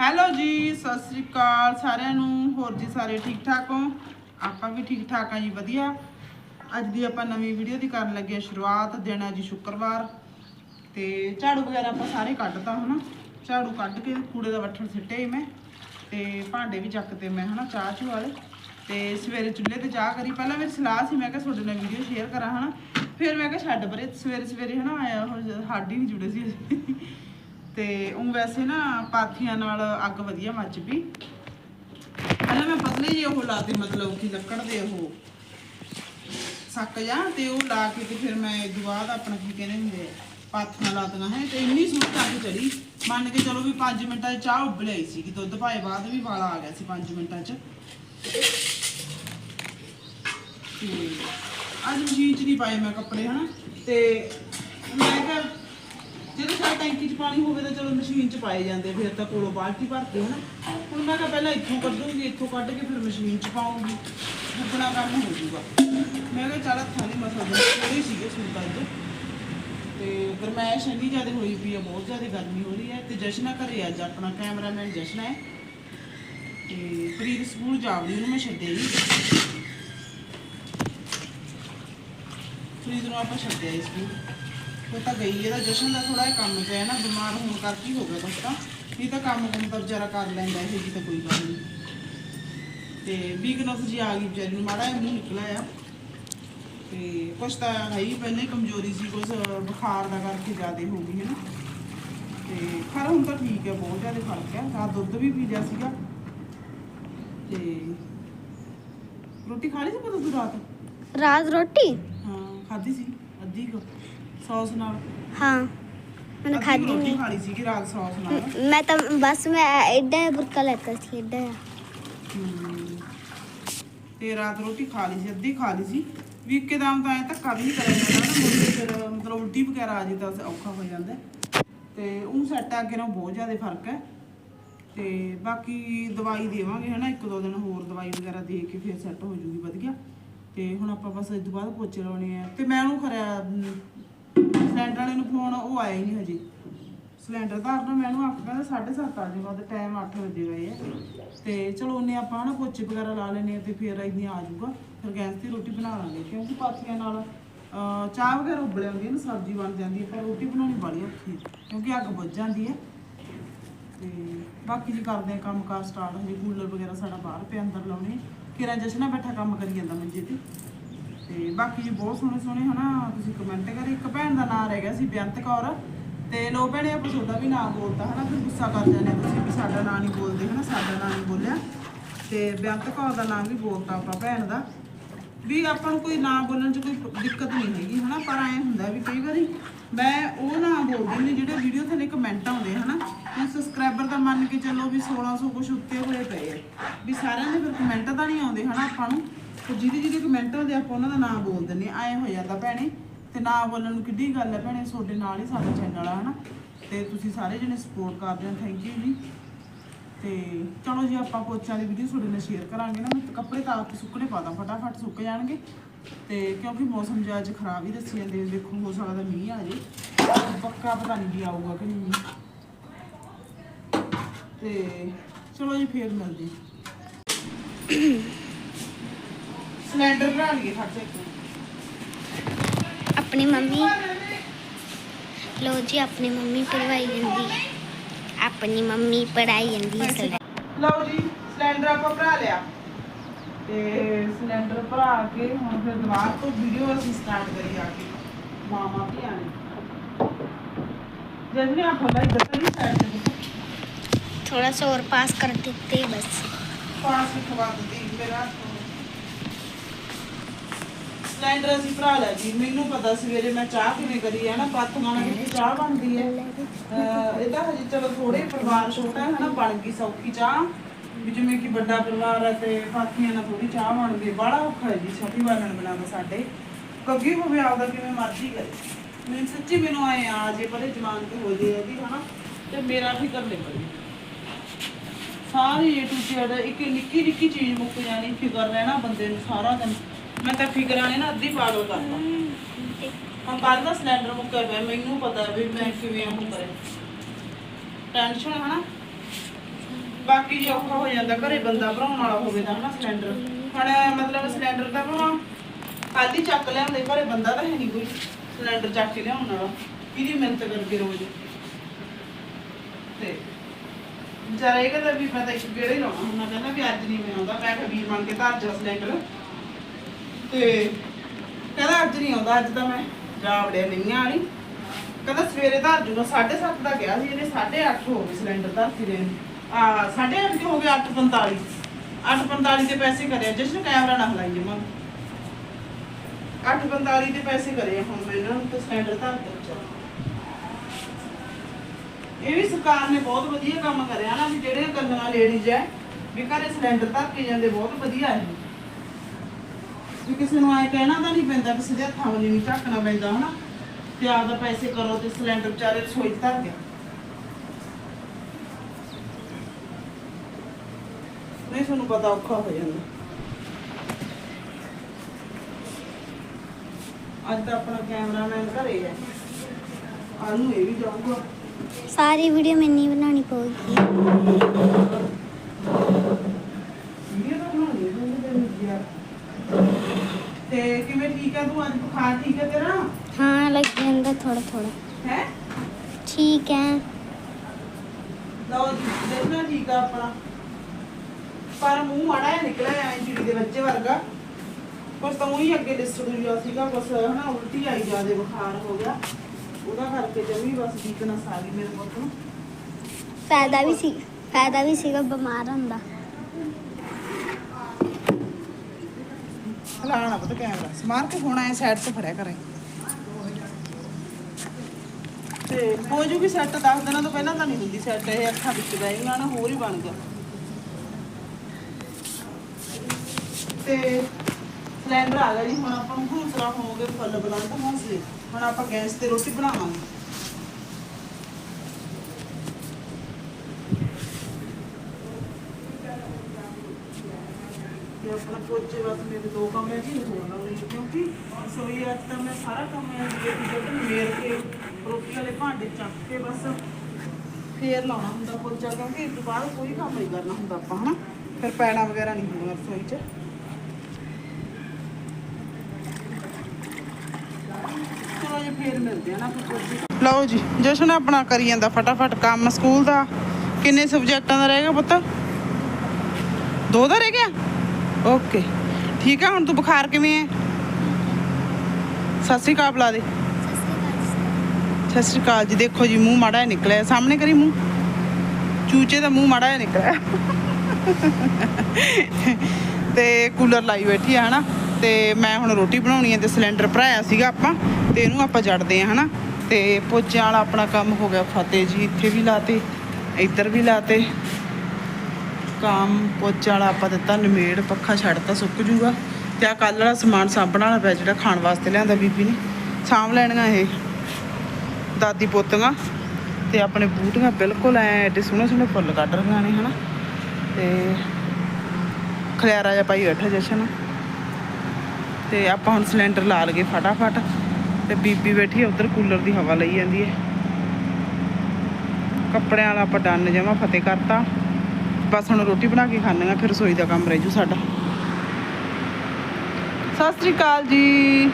Hello ਜੀ, ਸਤਿ ਸ੍ਰੀ ਅਕਾਲ ਸਾਰਿਆਂ ਨੂੰ। ਹੋਰ ਜੀ ਸਾਰੇ ਠੀਕ ਠਾਕ ਹੋ? ਆਪਾਂ ਵੀ ਠੀਕ ਠਾਕ ਆ ਜੀ, ਵਧੀਆ। ਅੱਜ ਦੀ ਆਪਾਂ ਨਵੀਂ ਵੀਡੀਓ ਦੀ ਕਰਨ ਲੱਗੇ ਹਾਂ ਸ਼ੁਰੂਆਤ, ਦਿਨ ਆ ਜੀ ਸ਼ੁੱਕਰਵਾਰ। ਤੇ ਝਾੜੂ ਵਗੈਰਾ ਆਪਾਂ ਸਾਰੇ ਕੱਢਤਾ, ਹਨਾ? ਝਾੜੂ ਕੱਢ ਕੇ ਕੂੜੇ ਦਾ ਵੱਠਣ ਸਿੱਟੇ ਮੈਂ। ਤੇ ਭਾਂਡੇ ਵੀ ਚੱਕਤੇ ਮੈਂ, ਹਨਾ, ਚਾਹ ਚੂ ਵਾਲੇ। ਤੇ ਸਵੇਰੇ ਚੁੱਲ੍ਹੇ ਤੇ ਚਾਹ ਕਰੀ। ਪਹਿਲਾਂ ਮੇਰੀ ਸਲਾਹ ਸੀ, ਮੈਂ ਕਿਹਾ ਤੁਹਾਡੇ ਨਾਲ ਵੀਡੀਓ ਸ਼ੇਅਰ ਕਰਾਂ, ਹਨਾ? ਫਿਰ ਮੈਂ ਕਿਹਾ ਛੱਡ ਪਰੇ ਸਵੇਰੇ ਸਵੇਰੇ ਹਨਾ, ਆਇਆ ਉਹ ਹੱਡ ਹੀ ਨਹੀਂ ਜੁੜੇ ਸੀ। ਤੇ ਉਹ ਵੈਸੇ ਨਾ ਪਾਥੀਆਂ ਨਾਲ ਅੱਗ ਵਧੀਆ ਮੱਚ ਪਈ ਪਹਿਲਾਂ ਮੈਂ ਪਤਲੇ ਜਿਹੇ ਉਹ ਲਾਤੇ, ਮਤਲਬ ਕਿ ਲੱਕੜ ਦੇ ਉਹ ਸੱਕ ਜਾ, ਤੇ ਉਹ ਲਾ ਕੇ ਤੇ ਫਿਰ ਮੈਂ ਇਹ ਬਾਅਦ ਆਪਣਾ ਕੀ ਕਹਿੰਦੇ ਹੁੰਦੇ ਪਾਥੀਆਂ ਲਾਤੀਆਂ ਹੈ। ਤੇ ਇੰਨੀ ਸੋਹਣੀ ਅੱਗ ਚੜੀ। ਮੰਨ ਕੇ ਚਲੋ ਵੀ 5 ਮਿੰਟਾਂ 'ਚ ਚਾਹ ਉੱਬਲ ਆਈ ਸੀ, ਕਿ ਦੁੱਧ ਪਾਏ ਬਾਅਦ ਵੀ ਵਾਲਾ ਆ ਗਿਆ ਸੀ 5 ਮਿੰਟਾਂ 'ਚ। ਤੇ ਅੱਜ ਮਸ਼ੀਨ 'ਚ ਨਹੀਂ ਪਾਏ ਮੈਂ ਕੱਪੜੇ, ਹਨਾ? ਤੇ ਮੈਂ ਕਿਹਾ ਜਦੋਂ ਸਾਡੀ ਟੈਂਕੀ 'ਚ ਪਾਣੀ ਹੋਵੇ ਤਾਂ ਚਲੋ ਮਸ਼ੀਨ 'ਚ ਪਾਏ ਜਾਂਦੇ ਫਿਰ ਤਾਂ ਕੋਲੋਂ ਬਾਲਟੀ ਭਰ ਕੇ ਹਨਾ ਹੁਣ ਮੈਂ ਕਿਹਾ ਪਹਿਲਾਂ ਇੱਥੋਂ ਕੱਢੂੰਗੀ ਇੱਥੋਂ ਕੱਢ ਕੇ ਫਿਰ ਮਸ਼ੀਨ 'ਚ ਪਾਉਂਗੀ। ਆਪਣਾ ਕੰਮ ਹੋ ਜਾਊਗਾ। ਮੈਂ ਕਿਹਾ ਚੱਲ ਹੱਥਾਂ ਦੀ ਮਸਲ ਦੇ ਥੋੜੀ ਸੀਗੇ ਸੂਟ ਅੱਜ। ਤੇ ਗਰਮੈਸ਼ ਇੰਨੀ ਜ਼ਿਆਦਾ ਹੋਈ ਪਈ ਹੈ ਬਹੁਤ ਜ਼ਿਆਦਾ ਗਰਮੀ ਹੋ ਰਹੀ ਹੈ। ਤੇ ਜਸ਼ਨਾ ਘਰੇ ਅੱਜ, ਆਪਣਾ ਕੈਮਰਾਮੈਨ ਜਸ਼ਨਾ ਹੈ। ਤੇ ਪ੍ਰੀਤ ਸਕੂਲ ਜਾਵੜੀ ਉਹਨੂੰ ਮੈਂ ਛੱਡਿਆ ਜੀ ਪ੍ਰੀਤ ਨੂੰ ਆਪਾਂ ਛੱਡਿਆ ਇਸ ਸਕੂਲ। ਉਹ ਤਾਂ ਗਈ ਇਹਦਾ ਜਸ਼ਨ ਦਾ ਥੋੜਾ ਜਿਹਾ ਕੰਮ ਪਿਆ ਨਾ ਬਿਮਾਰ ਹੋਣ ਕਰਕੇ ਹੀ ਹੋ ਗਿਆ ਕੁਛ ਤਾਂ। ਨਹੀਂ ਤਾਂ ਕੰਮ ਕੰਮ ਤਾਂ ਵਿਚਾਰਾ ਕਰ ਲੈਂਦਾ ਇਹ ਜੀ ਤਾਂ ਕੋਈ ਗੱਲ ਨਹੀਂ। ਤੇ ਵੀਕਨੈਸ ਜੀ ਆ ਗਈ ਵਿਚਾਰੀ ਨੂੰ ਮਾੜਾ ਜਿਹਾ ਮੂੰਹ ਨਿਕਲਿਆ ਆ ਤੇ ਕੁਛ ਤਾਂ ਹੈ ਹੀ ਪਹਿਲਾਂ ਕਮਜ਼ੋਰੀ ਸੀ ਕੁਛ ਬੁਖਾਰ ਦਾ ਕਰਕੇ ਜ਼ਿਆਦਾ ਹੋ ਗਈ ਹੈ ਨਾ। ਤੇ ਖਰ ਹੁਣ ਤਾਂ ਠੀਕ ਹੈ ਬਹੁਤ ਜ਼ਿਆਦਾ ਫ਼ਰਕ ਹੈ। ਰਾਤ ਦੁੱਧ ਵੀ ਪੀ ਲਿਆ ਸੀਗਾ। ਤੇ ਰੋਟੀ ਖਾ ਲਈ ਸੀ ਪਤਾ ਤੂੰ ਰਾਤ? ਰਾਤ ਰੋਟੀ? ਹਾਂ ਖਾਧੀ ਸੀ ਅੱਧੀ ਕੁ। ਸੌਸ ਨਾਲ। ਹਾਂ ਮੈਂ ਅੱਧੀ ਖਾਦੀ ਰੋਟੀ ਨਹੀਂ। ਖਾ ਲਈ ਸੀ ਰਾਤ ਸੌਸ ਨਾਲ? ਮੈਂ ਤਾਂ ਬਸ ਮੈਂ ਐਡਾ ਬੁਰਕਾ ਲੈਤਾ ਸੀ ਐਡਾ ਹਮ। ਤੇ ਰਾਤ ਰੋਟੀ ਖਾ ਲਈ ਸੀ ਅੱਧੀ ਖਾ ਲਈ ਸੀ। ਵੀ ਇੱਕਦਮ ਤਾਂ ਐ ਧੱਕਾ ਵੀ ਨਹੀਂ ਕਰਿਆ ਜਾਂਦਾ ਨਾ ਮੁੜ ਕੇ ਫਿਰ ਮਤਲਬ ਉਲਟੀ ਵਗੈਰਾ ਆ ਜੇ ਤਾਂ ਔਖਾ ਹੋ ਜਾਂਦਾ ਹੈ। ਤੇ ਉਹ ਸੈੱਟ ਅੱਗੇ ਨਾਲ ਬਹੁਤ ਜ਼ਿਆਦਾ ਫ਼ਰਕ ਹੈ। ਤੇ ਬਾਕੀ ਦਵਾਈ ਦੇਵਾਂਗੇ ਹਨਾ ਇੱਕ ਦੋ ਦਿਨ ਹੋਰ ਦਵਾਈ ਵਗੈਰਾ ਦੇ ਕੇ ਫਿਰ ਸੈੱਟ ਹੋ ਜੂਗੀ ਵਧੀਆ। ਤੇ ਹੁਣ ਆਪਾਂ ਬਸ ਇਸ ਤੋਂ ਬਾਅਦ ਪੋਚੇ ਲਾਉਣੇ ਆ। ਤੇ ਮੈਂ ਉਹਨੂੰ ਖਰਿਆ ਸਿਲੰਡਰ ਵਾਲੇ ਨੂੰ ਫੋਨ, ਉਹ ਆਇਆ ਹੀ ਨਹੀਂ ਹਜੇ। ਸਿਲੰਡਰ ਧਾਰਨਾ ਮੈਨੂੰ ਆਖ ਆਖਿਆ ਕਹਿੰਦਾ 7:30 ਆ ਜਾਊਗਾ ਤੇ ਟਾਈਮ 8 ਵਜੇ ਗਏ ਆ। ਤੇ ਚਲੋ ਉਹਨੇ ਆਪਾਂ ਨਾ ਪੋਚੇ ਵਗੈਰਾ ਲਾ ਲੈਣੇ ਆ ਤੇ ਫਿਰ ਇੰਨੀ ਆ ਜਾਊਗਾ। ਫਿਰ ਗੈਸ ਤੇ ਰੋਟੀ ਬਣਾ ਲਾਂਗੇ, ਕਿਉਂਕਿ ਪਾਥੀਆਂ ਨਾਲ ਚਾਹ ਵਗੈਰਾ ਉਬਲ ਜਾਂਦੀ ਹੈ ਨਾ, ਸਬਜ਼ੀ ਬਣ ਜਾਂਦੀ ਹੈ ਪਰ ਰੋਟੀ ਬਣਾਉਣੀ ਬੜੀ ਔਖੀ ਕਿਉਂਕਿ ਅੱਗ ਬੁੱਝ ਜਾਂਦੀ ਹੈ ਤੇ ਬਾਕੀ ਜੀ ਕਰਦੇ ਆ ਕੰਮ ਕਾਰ ਸਟਾਰਟ, ਹਜੇ ਕੂਲਰ ਵਗੈਰਾ ਸਾਡਾ ਬਾਹਰ ਪਿਆ, ਅੰਦਰ ਲਾਉਣੇ ਕਿਰਾ ਜਸ਼ਨਾ ਬੈਠਾ ਕੰਮ ਕਰੀ ਜਾਂਦਾ ਮੰਜੇ ਤੇ। ਤੇ ਬਾਕੀ ਜੀ ਬਹੁਤ ਸੋਹਣੇ ਸੋਹਣੇ ਹਨਾ, ਤੁਸੀਂ ਕਮੈਂਟ ਕਰੇ। ਇੱਕ ਭੈਣ ਦਾ ਨਾਮ ਰਹਿ ਗਿਆ ਸੀ ਬੇਅੰਤ ਕੌਰ। ਤੇ ਲੋ ਭੈਣੇ, ਆਪਾਂ ਤੁਹਾਡਾ ਵੀ ਨਾਮ ਬੋਲਤਾ ਹਨਾ, ਫਿਰ ਗੁੱਸਾ ਕਰ ਜਾਂਦੇ ਆ ਤੁਸੀਂ ਵੀ ਸਾਡਾ ਨਾਮ ਨਹੀਂ ਬੋਲਦੇ ਹਨਾ, ਸਾਡਾ ਨਾਮ ਨਹੀਂ ਬੋਲਿਆ। ਤੇ ਬੇਅੰਤ ਕੌਰ ਦਾ ਨਾਮ ਵੀ ਬੋਲਤਾ ਆਪਾਂ ਭੈਣ ਦਾ। ਵੀ ਆਪਾਂ ਨੂੰ ਕੋਈ ਨਾਂ ਬੋਲਣ 'ਚ ਕੋਈ ਦਿੱਕਤ ਨਹੀਂ ਹੈਗੀ ਹਨਾ, ਪਰ ਐ ਹੁੰਦਾ ਵੀ ਕਈ ਵਾਰੀ ਮੈਂ ਉਹ ਨਾਂ ਬੋਲਦੀ ਨਹੀਂ ਜਿਹੜੇ ਵੀਡੀਓ ਥੱਲੇ ਕਮੈਂਟ ਆਉਂਦੇ ਹਨਾ। ਹੁਣ ਸਬਸਕ੍ਰਾਈਬਰ ਦਾ ਮੰਨ ਕੇ ਚੱਲੋ ਵੀ 1600 ਕੁਛ ਉੱਤੇ ਹੋਏ ਪਏ ਆ। ਵੀ ਸਾਰਿਆਂ ਦੇ ਫਿਰ ਕਮੈਂਟ ਤਾਂ ਨਹੀਂ ਆਉਂਦੇ ਹਨਾ ਆਪਾਂ ਨੂੰ। ਤੇ ਜਿਹਦੇ ਜਿਹਦੇ ਕਮੈਂਟ ਆਉਂਦੇ ਆਪਾਂ ਉਹਨਾਂ ਦਾ ਨਾਮ ਬੋਲ ਦਿੰਦੇ ਆ ਐ ਹੋ ਜਾਂਦਾ ਭੈਣੇ, ਤੇ ਨਾਂ ਬੋਲਣ ਨੂੰ ਕਿੱਡੀ ਗੱਲ ਹੈ ਭੈਣੇ, ਤੁਹਾਡੇ ਨਾਲ ਹੀ ਸਾਡਾ ਚੈਨਲ ਆ, ਹਨਾ? ਤੇ ਤੁਸੀਂ ਸਾਰੇ ਜਣੇ ਸਪੋਰਟ ਕਰਦੇ ਹੋ ਥੈਂਕ ਯੂ ਜੀ। ਤੇ ਚਲੋ ਜੀ, ਆਪਾਂ ਪੋਚਾਂ ਦੀ ਵੀਡੀਓ ਤੁਹਾਡੇ ਨਾਲ ਸ਼ੇਅਰ ਕਰਾਂਗੇ ਨਾ। ਮੈਂ ਕੱਪੜੇ ਤਾਂ ਆਪ ਹੀ ਸੁੱਕਣੇ ਪਾਦਾ ਫਟਾਫਟ ਸੁੱਕ ਜਾਣਗੇ। ਤੇ ਕਿਉਂਕਿ ਮੌਸਮ ਜਿਹਾ ਅੱਜ ਖਰਾਬ ਹੀ ਦੱਸੀ ਜਾਂਦੇ ਦੇਖੋ ਹੋ ਸਕਦਾ ਮੀਂਹ ਆ ਜੇ। ਪੱਕਾ ਪਤਾ ਨਹੀਂ ਜੀ ਆਊਗਾ ਕਿ ਨਹੀਂ। ਤੇ ਚਲੋ ਜੀ, ਫੇਰ ਮਿਲਦੇ ਸਿਲੰਡਰ ਭਰਾ ਲਈਏ ਖਰਚੇ ਆਪਣੀ ਮੰਮੀ ਲੋ ਜੀ ਆਪਣੀ ਮੰਮੀ ਪੜਵਾਈ ਜਾਂਦੀ ਆਪਣੀ ਮੰਮੀ ਪੜਾਈ ਜਾਂਦੀ ਹੈ ਸਰ ਲਓ ਜੀ ਸਿਲੰਡਰ ਆਪਾਂ ਭਰਾ ਲਿਆ ਤੇ ਸਿਲੰਡਰ ਭਰਾ ਕੇ ਹੁਣ ਫਿਰ ਦੁਬਾਰਾ ਤੋਂ ਵੀਡੀਓ ਅਸੀਂ ਸਟਾਰਟ ਕਰੀ ਆ ਕੇ ਮਾਮਾ ਧੀਆਂ ਨੇ ਜਦ ਨੇ ਆਪਾਂ ਲਾਈ ਦਿੱਤਾ ਨਹੀਂ ਸਾਈਡ ਤੇ थोड़ा सा और पास कर देते बस ਪਾਸ ਖਵਾ ਦਿੱਤੀ ਮੇਰਾ ਸਿਲੰਡਰ ਅਸੀਂ ਭਰਾ ਲਿਆ ਜੀ ਮੈਨੂੰ ਪਤਾ ਸਵੇਰੇ ਮੈਂ ਚਾਹ ਕਿਵੇਂ ਕਰੀ ਹੈ ਨਾ ਪਾਥੀਆਂ ਨਾਲ ਕਿਵੇਂ ਚਾਹ ਬਣਦੀ ਹੈ। ਅਹ ਇਹ ਤਾਂ ਹਜੇ ਚਲੋ ਥੋੜੇ ਪਰਿਵਾਰ ਛੋਟਾ ਹੈ ਨਾ ਬਣ ਗਈ ਸੌਖੀ ਚਾਹ। ਵੀ ਜਿਵੇਂ ਕਿ ਵੱਡਾ ਪਰਿਵਾਰ ਹੈ ਤੇ ਪਾਥੀਆਂ ਨਾਲ ਥੋੜੀ ਚਾਹ ਬਣਦੀ ਹੈ। ਬੜਾ ਔਖਾ ਹੈ ਜੀ, ਛੋਟੀ ਬਾਲਣ ਬਣਾਉਣਾ ਸਾਡੇ। ਕੱਗੀ ਹੋਵੇ ਆਪਦਾ ਕਿਵੇਂ ਮਰਜ਼ੀ ਕਰੇ। ਮੈਨੂੰ ਸੱਚੀ ਮੈਨੂੰ ਆਏ ਆ, ਜੇ ਪਰੇ ਜਵਾਨ ਤੇ ਹੋ ਜੇ ਇਹਦੀ ਹਨਾ, ਤੇ ਮੇਰਾ ਫਿਕਰ ਨਿਕਲ ਗਿਆ ਸਾਰੀ ਏ ਟੂ ਜ਼ੈਡ ਇੱਕ ਨਿੱਕੀ ਨਿੱਕੀ ਚੀਜ਼ ਮੁੱਕ ਜਾਣੀ, ਫਿਕਰ ਰਹਿਣਾ ਬੰਦੇ ਨੂੰ ਸਾਰਾ ਦਿਨ। ਮੈਂ ਤਾਂ ਫਿਕਰਾਂ ਨੇ ਨਾ ਅੱਧੀ ਪਾਗਲ ਕਰਤਾ। ਹੁਣ ਕੱਲ ਦਾ ਸਿਲੰਡਰ ਮੁੱਕਿਆ ਪਿਆ ਮੈਨੂੰ ਪਤਾ ਵੀ ਮੈਂ ਕਿਵੇਂ ਉਹ ਕਰੇ। ਟੈਨਸ਼ਨ ਹਨਾ ਬਾਕੀ ਜੇ ਔਖਾ ਹੋ ਜਾਂਦਾ, ਘਰੇ ਬੰਦਾ ਭਰਾਉਣ ਵਾਲਾ ਹੋਵੇ ਤਾਂ ਹਨਾ ਸਿਲੰਡਰ। ਹੁਣ ਮਤਲਬ ਸਿਲੰਡਰ ਤਾਂ ਭਾਵੇਂ ਕੱਲ ਹੀ ਚੱਕ ਲਿਆਉਂਦੇ, ਘਰੇ ਬੰਦਾ ਤਾਂ ਹੈ ਨਹੀਂ ਕੋਈ। ਸਿਲੰਡਰ ਚੱਕ ਕੇ ਲਿਆਉਣ ਵਾਲਾ, ਕਿਹਦੀ ਮਿਹਨਤ ਕਰਕੇ ਰੋਜ਼? ਤੇ ਵਿਚਾਰਾ ਇਹ ਕਹਿੰਦਾ ਵੀ ਮੈਂ ਤਾਂ ਇੱਕ ਗੇੜੇ ਲਾਉਣਾ। ਹੁੰਦਾ ਕਹਿੰਦਾ ਵੀ ਅੱਜ ਨਹੀਂ ਮੈਂ ਆਉਂਦਾ, ਮੈਂ ਕਿਹਾ ਵੀਰ ਮੰਗ ਕੇ ਧਰ ਜਾ ਸਿਲੰਡਰ। ਤੇ ਕਹਿੰਦਾ ਅੱਜ ਨਹੀਂ ਆਉਂਦਾ, ਅੱਜ ਤਾਂ ਮੈਂ ਜਾ ਵੜਿਆ ਨਹੀਂ ਆਣੀ ਕਹਿੰਦਾ ਸਵੇਰੇ ਧਰ ਜੂਗਾ 7:30 ਦਾ ਗਿਆ ਸੀ, ਇਹਨੇ 8:30 ਹੋ ਗਏ ਸਿਲੰਡਰ ਧਰਤੀ ਦੇ ਆ 8:30 ਹੋ ਗਏ 8:45 8:45 ਦੇ ਪੈਸੇ ਕਰਿਆ ਜਸ਼ਨ ਕੈਮਰਾ ਨਾ ਹਲਾਈਏ ਮਨ 8:45 ਦੇ ਪੈਸੇ ਕਰੇ ਹੁਣ ਮੈਂ ਇਹਨਾਂ ਨੂੰ ਤੇ ਸਿਲੰਡਰ ਧਰ ਦਿੱਤਾ ਇਹ ਵੀ ਸਰਕਾਰ ਨੇ ਬਹੁਤ ਵਧੀਆ ਕੰਮ ਕਰਿਆ ਨਾ, ਵੀ ਜਿਹੜੇ ਗੱਲਾਂ ਲੇਡੀਜ਼ ਐ, ਵੀ ਘਰੇ ਸਿਲੰਡਰ ਧਰ ਕੇ ਜਾਂਦੇ, ਬਹੁਤ ਵਧੀਆ ਹੈ ਵੀ ਕਿਸੇ ਨੂੰ ਆਏ ਕਹਿਣਾ ਤਾਂ ਨਹੀਂ ਪੈਂਦਾ ਕਿਸੇ ਦੇ ਹੱਥਾਂ ਵੱਲ ਨਹੀਂ ਝੱਕਣਾ ਪੈਂਦਾ ਹਨਾ? ਤੇ ਆਪਦਾ ਪੈਸੇ ਕਰੋ ਤੇ ਸਿਲੰਡਰ ਵਿਚਾਰੇ ਰਸੋਈ 'ਚ ਧਰ ਗਿਆ ਨਹੀਂ ਤੁਹਾਨੂੰ ਪਤਾ ਔਖਾ ਹੋ ਜਾਂਦਾ। ਅੱਜ ਤਾਂ ਆਪਣਾ ਕੈਮਰਾਮੈਨ ਘਰੇ ਹੈ। ਆਹ ਨੂੰ ਇਹ ਵੀ ਜਾਊਗਾ। ਸਾਰੀ ਵੀਡੀਓ ਮੈਨੂੰ ਹੀ ਬਣਾਉਣੀ ਪਊਗੀ। ਵੀਡੀਓ ਤਾਂ ਬਣਾਉਣੀ ਹੈ ਤੁਹਾਨੂੰ ਤੇ ਯਾਰ ਤੇ ਕਿਵੇਂ ਠੀਕ ਹੈ ਤੂੰ? ਅੱਜ ਬੁਖਾਰ ਠੀਕ ਹੈ ਤੇਰਾ? ਹਾਂ ਲੱਗ ਜਾਂਦਾ ਥੋੜਾ ਥੋੜਾ ਹੈ? ਠੀਕ ਹੈ ਲਓ ਜੀ ਦੇਖਣਾ ਠੀਕ ਆ ਆਪਣਾ। ਪਰ ਮੂੰਹ ਮਾੜਾ ਜਿਹਾ ਨਿਕਲਿਆ ਐ ਚਿੜੀ ਦੇ ਬੱਚੇ ਵਰਗਾ। ਕੁਛ ਤਾਂ ਉਹੀ ਅੱਗੇ ਲਿਸਟ ਹੋਇਆ ਸੀਗਾ ਕੁਛ ਹਨਾ ਉਲਟੀ ਆਈ ਜਾਂਦੇ ਬੁਖਾਰ ਹੋ ਗਿਆ। ਉਹਦਾ ਕਰਕੇ ਜਮੀ ਬਸ ਵੀਕਨੈਸ ਆ ਗਈ ਮੇਰੇ ਪੁੱਤ ਨੂੰ। ਫਾਇਦਾ ਵੀ ਸੀ ਫਾਇਦਾ ਵੀ ਸੀਗਾ ਬਿਮਾਰ ਹੁੰਦਾ ਹਲਾਣਾ ਪਤਾ ਕੈਮਰਾ। ਸਮਾਰ ਕੇ ਫੋਨ ਆਏ ਸਾਈਡ ਤੇ ਫੜਿਆ ਕਰੇ। ਤੇ ਹੋ ਜੂਗੀ ਸੈੱਟ 10 ਦਿਨਾਂ ਤੋਂ ਪਹਿਲਾਂ ਤਾਂ ਨਹੀਂ ਹੁੰਦੀ ਸੈੱਟ ਇਹ ਅੱਖਾਂ ਵਿੱਚ ਬਹਿ ਨਾ ਹੋਰ ਹੀ ਬਣ ਗਿਆ। ਤੇ ਸਿਲੰਡਰ ਆ ਗਿਆ ਜੀ, ਹੁਣ ਆਪਾਂ ਨੂੰ ਹੌਸਲਾ ਹੋਵਾਂਗੇ ਫੁੱਲ ਬਲੰਦ ਹੌਸਲੇ ਹੁਣ ਆਪਾਂ ਗੈਸ ਤੇ ਰੋਟੀ ਬਣਾਵਾਂਗੇ। ਤੇ ਬਸ ਮੇਰੇ ਦੋ ਕਮਰੇ ਜੀ ਹੋਰ ਲਾਉਣੇ ਕਿਉਂਕਿ ਸੋਈ ਅੱਜ ਤਾਂ ਮੈਂ ਸਾਰਾ ਕੰਮ ਐ ਜਿਹੜੀ ਮੇਰ ਕੇ ਰੋਟੀ ਵਾਲੇ ਭਾਂਡੇ ਚੱਕ ਕੇ ਬਸ ਫੇਰ ਲਾਉਣਾ ਹੁੰਦਾ ਪੋਚਾ, ਕਿਉਂਕਿ ਇਸ ਤੋਂ ਬਾਅਦ ਕੋਈ ਕੰਮ ਨਹੀਂ ਕਰਨਾ ਹੁੰਦਾ ਆਪਾਂ, ਹਨਾ? ਫਿਰ ਪੈਣਾ ਵਗੈਰਾ ਨਹੀਂ ਹੁੰਦਾ ਰਸੋਈ 'ਚ। ਚਲੋ ਜੀ, ਫੇਰ ਮਿਲਦੇ ਆ ਨਾ ਫਿਰ ਪੋਚੇ ਲਓ ਜੀ, ਜਸ਼ਨ ਆਪਣਾ ਕਰੀ ਜਾਂਦਾ ਫਟਾਫਟ ਕੰਮ, ਸਕੂਲ ਦਾ। ਕਿੰਨੇ ਸਬਜੈਕਟਾਂ ਦਾ ਰਹਿ ਗਿਆ ਪੁੱਤ? ਦੋ ਦਾ ਰਹਿ ਗਿਆ? ਓਕੇ ਠੀਕ ਆ, ਹੁਣ ਤੂੰ ਬੁਖਾਰ ਕਿਵੇਂ ਹੈ ਸਤਿ ਸ਼੍ਰੀ ਅਕਾਲ, ਬੁਲਾ ਦੇ। ਸਤਿ ਸ਼੍ਰੀ ਅਕਾਲ ਜੀ, ਦੇਖੋ ਜੀ, ਮੂੰਹ ਮਾੜਾ ਨਿਕਲਿਆ। ਸਾਹਮਣੇ ਕਰੀ ਮੂੰਹ। ਚੂਚੇ ਦਾ ਮੂੰਹ ਮਾੜਾ ਜਿਹਾ ਨਿਕਲਿਆ। ਤੇ ਕੂਲਰ ਲਾਈ ਬੈਠੀ ਆ, ਹਨਾ? ਤੇ ਮੈਂ ਹੁਣ ਰੋਟੀ ਬਣਾਉਣੀ ਹੈ ਤੇ ਸਿਲੰਡਰ ਭਰਾਇਆ ਸੀਗਾ ਆਪਾਂ, ਤੇ ਇਹਨੂੰ ਆਪਾਂ ਜੜਦੇ ਆ, ਹਨਾ? ਤੇ ਪੋਚਿਆਂ ਵਾਲਾ ਆਪਣਾ ਕੰਮ ਹੋ ਗਿਆ ਫਤਿਹ ਜੀ, ਇੱਥੇ ਵੀ ਲਾਤੇ, ਇੱਧਰ ਵੀ ਲਾਤੇ। ਕੰਮ ਪੋਚਾ ਵਾਲਾ ਆਪਾਂ ਦਿੱਤਾ, ਨਿਮੇੜ, ਪੱਖਾ ਛੱਡਤਾ, ਸੁੱਕ ਜੂਗਾ। ਤੇ ਆ ਕੱਲ ਵਾਲਾ ਸਮਾਨ ਸਾਂਭਣ ਵਾਲਾ ਪਿਆ ਜਿਹੜਾ ਖਾਣ ਵਾਸਤੇ ਲਿਆਂਦਾ ਬੀਬੀ ਨੇ। ਸਾਂਭ ਲੈਣੀਆਂ ਇਹ ਦਾਦੀ ਪੋਤੀਆਂ ਤੇ ਆਪਣੇ ਬੂਟੀਆਂ ਬਿਲਕੁਲ ਐ ਐਡੇ ਸੋਹਣੇ ਸੋਹਣੇ ਫੁੱਲ ਕੱਢ ਰਹੀਆਂ ਨੇ, ਹਨਾ। ਤੇ ਖਲਿਆਰਾ ਜਿਹਾ ਪਾਈ ਬੈਠਾ ਜਸ਼ਨ। ਤੇ ਆਪਾਂ ਹੁਣ ਸਿਲੰਡਰ ਲਾ ਲਗੇ ਫਟਾਫਟ ਤੇ ਬੀਬੀ ਬੈਠੀ ਹੈ ਉਧਰ ਕੂਲਰ ਦੀ ਹਵਾ ਲਈ ਜਾਂਦੀ ਹੈ। ਕੱਪੜਿਆਂ ਵਾਲਾ ਆਪਾਂ ਡੰਨ ਜਮਾ ਫਤਿਹ ਕਰਤਾ। ਬਸ ਹੁਣ ਰੋਟੀ ਬਣਾ ਕੇ ਖਾਣੀਆਂ ਫਿਰ ਰਸੋਈ ਦਾ ਕੰਮ ਰਹਿ ਜੂ ਸਾਡਾ। ਸਤਿ ਸ੍ਰੀ ਅਕਾਲ ਜੀ।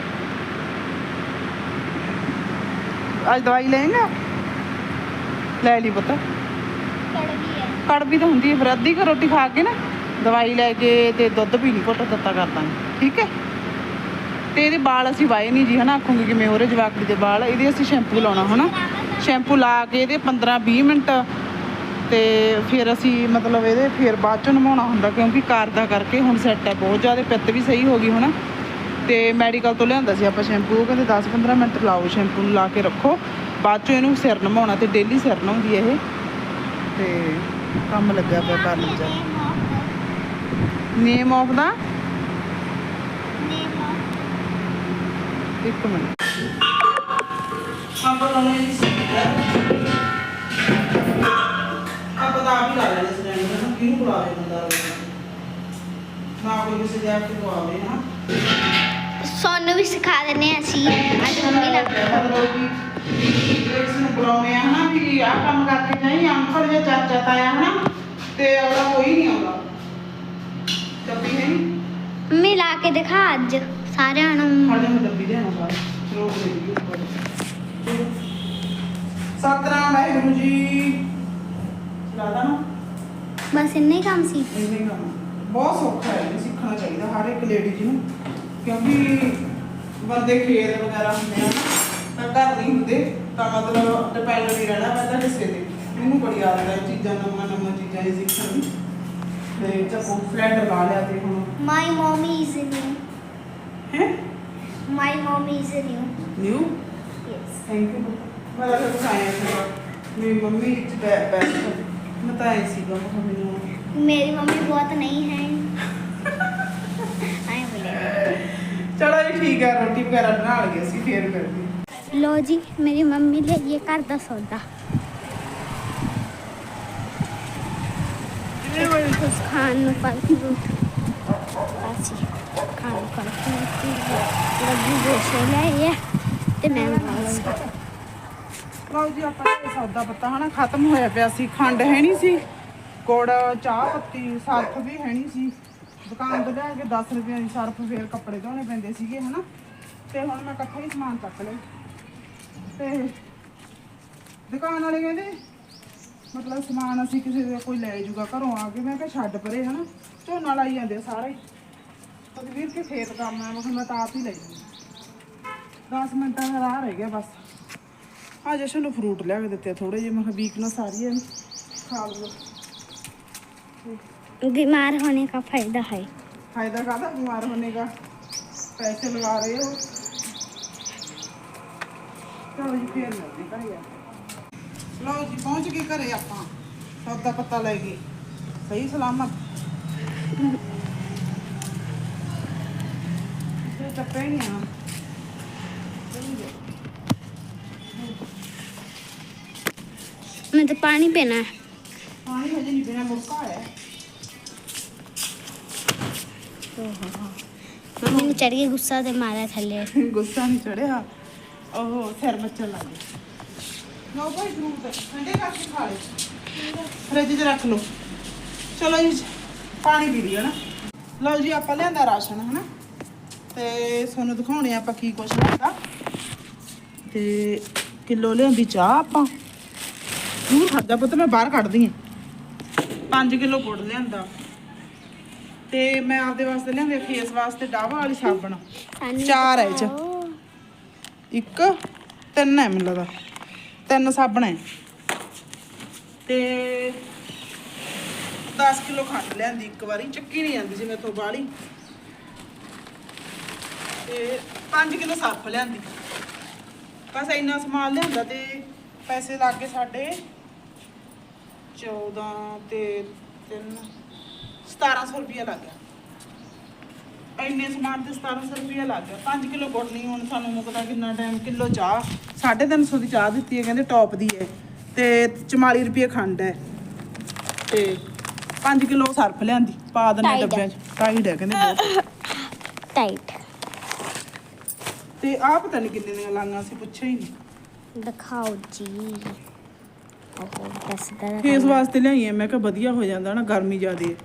ਅੱਜ ਦਵਾਈ ਲੈਂਗਾ ਲੈ ਲਈ ਪੁੱਤ। ਕੜਵੀ ਤਾਂ ਹੁੰਦੀ ਹੈ, ਫਿਰ ਅੱਧੀ ਕੁ ਰੋਟੀ ਖਾ ਕੇ ਨਾ ਦਵਾਈ ਲੈ ਕੇ ਤੇ ਦੁੱਧ ਪੀ ਲਈ, ਘੁੱਟ ਦਿੱਤਾ ਕਰ ਦਾਂਗੇ। ਠੀਕ ਹੈ? ਤੇ ਇਹਦੇ ਵਾਲ ਅਸੀਂ ਵਾਏ ਨਹੀਂ ਜੀ, ਹਨਾ? ਆਖੂਗੇ ਕਿਵੇਂ ਉਹਰੇ ਜਵਾਕੜੀ ਦੇ ਵਾਲ ਇਹਦੇ ਅਸੀਂ ਸ਼ੈਂਪੂ ਲਾਉਣਾ, ਹਨਾ? ਸ਼ੈਂਪੂ ਲਾ ਕੇ ਇਹਦੇ 15 20 ਮਿੰਟ ਤੇ ਫਿਰ ਅਸੀਂ ਮਤਲਬ ਇਹਦੇ ਫਿਰ ਬਾਅਦ ਚੋਂ ਨਵਾਉਣਾ ਹੁੰਦਾ ਕਿਉਂਕਿ ਕਾਰ ਦਾ ਕਰਕੇ ਹੁਣ ਸੈੱਟ ਹੈ, ਬਹੁਤ ਜ਼ਿਆਦਾ ਪਿੱਤ ਵੀ ਸਹੀ ਹੋ ਗਈ ਹੁਣ। ਤੇ ਮੈਡੀਕਲ ਤੋਂ ਲਿਆਂਦਾ ਸੀ ਆਪਾਂ ਸ਼ੈਂਪੂ ਕਹਿੰਦੇ 10-15 ਮਿੰਟ ਲਾਓ ਸ਼ੈਂਪੂ ਨੂੰ ਲਾ ਕੇ ਰੱਖੋ। ਬਾਅਦ ਚੋਂ ਇਹਨੂੰ ਸਿਰ ਨਵਾਉਣਾ ਤੇ ਡੇਲੀ ਸਿਰ ਨਹਾਉਂਦੀ ਹੈ ਇਹ। ਤੇ ਕੰਮ ਲੱਗਿਆ ਪਿਆ ਕਰਨ ਚ ਨੇਮ ਆਫ ਦਾ ਇੱਕ ਮਿੰਟ। ਆਪਾਂ ਲਾਉਣੇ ਜੀ ਆਪਾਂ ਤਾਂ ਆਪ ਹੀ ਲਾ ਲੈਣੇ ਸਿਲੰਡਰ ਨਾ ਕਿਹਨੂੰ ਬੁਲਾਵੇ ਬੰਦਾ ਨਾ ਕੋਈ ਕਿਸੇ ਜਾ ਕੇ ਬੁਲਾਵੇ ਨਾ। ਸੋਨੂੰ ਵੀ ਸਿਖਾ ਦਿੰਨੇ ਆ ਅਸੀਂ ਅੱਜ ਮੰਮੀ ਨਾਲ। ਨੂੰ ਬੁਲਾਉਣੇ ਆ ਹਨਾ ਵੀ ਆਹ ਕੰਮ ਕਰਕੇ ਜਾਈ ਅੰਕਲ ਜਾਂ ਚਾਚਾ ਤਾਇਆ ਹਨਾ ਤੇ ਅਗਲਾ ਕੋਈ ਨਹੀਂ ਆਉਂਦਾ। ਡੱਬੀ ਹੈ ਨਹੀਂ? ਮੰਮੀ ਲਾ ਕੇ ਦਿਖਾ ਅੱਜ ਸਾਰਿਆਂ ਨੂੰ। ਸਾਡੇ ਨੂੰ ਡੱਬੀ ਦੇਣਾ ਬਾਹਰ। ਰੋਕ ਦੇ ਦੀ ਸਤਨਾਮ ਵਾਹਿਗੁਰੂ ਜੀ। ਲਾਦਾ ਨਾ? ਬਸ ਇੰਨੇ ਹੀ ਕੰਮ ਸੀ। ਇੰਨੇ ਹੀ ਕੰਮ। ਬਹੁਤ ਸੌਖਾ ਹੈ ਇਹ ਸਿੱਖਣਾ ਚਾਹੀਦਾ ਹਰ ਇੱਕ ਲੇਡੀ ਨੂੰ। ਕਿਉਂਕਿ ਬੰਦੇ ਖੇਤ ਵਗੈਰਾ ਹੁੰਦੇ ਆ ਨਾ ਤਾਂ ਘਰ ਨਹੀਂ ਹੁੰਦੇ ਤਾਂ ਮਤਲਬ ਡਿਪੈਂਡ ਨਹੀਂ ਰਹਿਣਾ ਪੈਂਦਾ ਕਿਸੇ ਤੇ। ਮੈਨੂੰ ਬੜੀ ਆਦਤ ਹੈ ਇਹ ਚੀਜ਼ਾਂ ਨਵਾਂ ਨਵਾਂ ਚੀਜ਼ਾਂ ਇਹ ਸਿੱਖਣ ਦੀ। ਤੇ ਚੱਕੋ ਫਰੈਂਡ ਲਾ ਲਿਆ ਤੇ ਹੁਣ। ਮਾਈ ਮਮੀ ਇਜ਼ ਨਿਊ ਹੈ? My mummy is new new yes thank you ਮੈਂ ਤਾਂ ਫਿਰ ਖਾਇਆ ਸੀ। ਮੇਰੀ ਮੰਮੀ ਇਟਸ ਬੈਸਟ बताया सीगा मम्मी ने मेरी ਆਏ ਬੋਲੇ ਚਲੋ ਜੀ ਠੀਕ ਹੈ ਰੋਟੀ ਵਗੈਰਾ ਬਣਾ ਲਈਏ ਅਸੀਂ ਫੇਰ ਕਰਦੇ ਲੋ ਜੀ ਮੇਰੀ ਮੰਮੀ ਲਈ ਇਹ ਘਰ ਦਾ ਸੌਦਾ ਕੁਝ ਖਾਣ ਨੂੰ ਫਲ ਫਰੂਟ ਆਸੀ ਖਾਣ ਨੂੰ ਫਲ ਫਰੂਟ ਲੱਗੀ ਗੋਸ਼ੇ ਲੈ ਤੇ ਮੈਂ ਬਣਾ ਲਵਾਂ ਲਓ ਜੀ, ਆਪਾਂ ਇਹ ਸੌਦਾ ਪੱਤਾ ਹਨਾ ਖਤਮ ਹੋਇਆ ਪਿਆ ਸੀ, ਖੰਡ ਹੈ ਨਹੀਂ ਸੀ, ਗੁੜ, ਚਾਹ ਪੱਤੀ, ਸਰਫ ਵੀ ਹੈ ਨਹੀਂ ਸੀ। ਦੁਕਾਨ ਤੋਂ ਲਿਆ ਕੇ 10 ਰੁਪਏ ਦੀ ਸਰਫ ਫੇਰ ਕੱਪੜੇ ਧੋਣੇ ਪੈਂਦੇ ਸੀਗੇ ਹਨਾ। ਤੇ ਹੁਣ ਮੈਂ ਇਕੱਠਾ ਹੀ ਸਮਾਨ ਚੱਕ ਲਿਆ। ਤੇ ਦੁਕਾਨ ਵਾਲੇ ਕਹਿੰਦੇ, ਮਤਲਬ ਸਮਾਨ ਅਸੀਂ ਕਿਸੇ ਦੇ ਕੋਈ ਲੈ ਜੂਗਾ ਘਰੋਂ ਆ ਕੇ, ਮੈਂ ਕਿਹਾ ਛੱਡ ਪਰੇ ਹਨਾ, ਝੋਨਾ ਲਾਈ ਜਾਂਦੇ ਆ ਸਾਰੇ। ਤਦਵੀਰ ਕੇ ਖੇਤ ਕੰਮ ਆ, ਮੈਂ ਕਿਹਾ ਮੈਂ ਤਾਂ ਆਪ ਹੀ ਲੈ ਜਾਊਂ 10 ਮਿੰਟਾਂ ਦਾ ਰਾਹ ਰਹਿ ਗਿਆ ਬਸ। ਆ ਜਸ਼ਨ ਨੂੰ ਫਰੂਟ ਲਿਆ ਕੇ ਦਿੱਤੇ ਥੋੜੇ ਜਿਹੇ ਮੈਂ ਕਿਹਾ ਵੀਕਨੈਸ ਆ ਰਹੀ ਹੈ ਇਹਨੂੰ, ਖਾ ਲਓ बीमार होने का फायदा है फायदा कादा बीमार होने का पैसे लगा रहे हो ਚਲੋ ਜੀ ਫੇਰ ਮਿਲਦੇ ਘਰੇ ਆ ਕੇ। ਲਓ ਜੀ ਪਹੁੰਚ ਗਏ ਘਰੇ ਆਪਾਂ ਸੌਦਾ ਪੱਤਾ ਲੈ ਗਏ ਸਹੀ ਸਲਾਮਤ ਤੇ ਚੱਪੇ ਨਹੀਂ ਆ मैं तो पानी पीना है ਪਾਣੀ ਹਜੇ ਨਹੀਂ ਬਿਨਾ ਮੁੱਕਾ ਹੈ मम्मी ने चढ़ के गुस्सा से मारा थले ਗੁੱਸਾ ਨਹੀਂ ਚੜਿਆ ਉਹ ਸਿਰ ਮੱਚਣ ਲੱਗ ਗਿਆ ਲਓ ਭਾਈ ਫਰੂਟ ਠੰਡੇ ਕਰਕੇ ਖਾ ਲੈ ਫ੍ਰਿਜ 'ਚ ਰੱਖ ਲਓ ਚਲੋ ਜੀ ਪਾਣੀ ਪੀ ਲਈਏ ਨਾ ਲਓ ਜੀ ਆਪਾਂ ਲਿਆਂਦਾ ਰਾਸ਼ਨ ਹਨਾ ਤੇ ਤੁਹਾਨੂੰ ਦਿਖਾਉਣੇ ਆ ਆਪਾਂ ਕੀ ਕੁਛ ਲਿਆਂਦਾ ਤੇ ਕਿਲੋ ਲਿਆਂਦੀ ਚਾਹ ਆਪਾਂ ਦੂਰ ਖੜਦਾ ਪੁੱਤ ਮੈਂ ਬਾਹਰ ਕੱਢਦੀ ਆ। 5 ਕਿਲੋ ਗੁੜ ਲਿਆਂਦਾ। ਤੇ ਮੈਂ ਆਪਦੇ ਵਾਸਤੇ ਲਿਆਂਦੇ ਫੇਸ ਵਾਸਤੇ ਡਾਵਾ ਵਾਲੀ ਸਾਬਣ। ਚਾਰ ਹੈ ਇਹ 'ਚ। ਇੱਕ ਤਿੰਨ ਹੈ ਮੈਨੂੰ ਲੱਗਦਾ। ਤਿੰਨ ਸਾਬਣ ਹੈ ਤੇ 10 ਕਿਲੋ ਖੰਡ ਲਿਆਂਦੀ ਇੱਕ ਵਾਰੀ। ਚੱਕੀ ਨਹੀਂ ਜਾਂਦੀ ਸੀ ਮੇਥੋਂ ਬਾਹਲੀ। ਤੇ 5 ਕਿਲੋ ਸਰਫ ਲਿਆਂਦੀ। ਬਸ ਇੰਨਾ ਸਮਾਨ ਲਿਆਂਦਾ ਤੇ ਪੈਸੇ ਲੱਗ ਗਏ ਸਾਡੇ 14 ਤੇ 3 1700 ਰੁਪਿਆ ਲੱਗ ਗਿਆ। ਸਮਾਨ ਤੇ 1700 ਰੁਪਿਆ ਲੱਗ 5 ਕਿਲੋ ਗੁੜ ਨਹੀਂ ਹੁਣ ਸਾਨੂੰ ਮੁਕਦਾ ਕਿੰਨਾ ਟਾਈਮ ਕਿਲੋ ਚਾਹ। 350 ਦੀ ਚਾਹ ਦਿੱਤੀ ਹੈ ਕਹਿੰਦੇ ਟੌਪ ਦੀ ਹੈ। ਤੇ 44 ਰੁਪਏ ਖੰਡ ਹੈ। ਤੇ 5 ਕਿਲੋ ਸਰਫ ਲਿਆਂਦੀ ਪਾ ਦਨੇ ਡੱਬਿਆਂ ਚ। ਟਾਈਟ ਹੈ ਕਹਿੰਦੇ ਬਹੁਤ। ਟਾਈਟ ਤੇ ਆ ਪਤਾ ਕਿੰਨੇ ਦੀਆਂ ਲਾਂਗਾ ਸੀ ਪੁੱਛਿਆ ਹੀ ਨਹੀਂ ਦਿਖਾਓ ਜੀ। ਦੱਸਦਾ ਫੇਸ ਵਾਸਤੇ ਲਿਆਈ ਮੈਂ ਕਿਹਾ ਵਧੀਆ ਹੋ ਜਾਂਦਾ ਨਾ ਗਰਮੀ ਜ਼ਿਆਦੇ।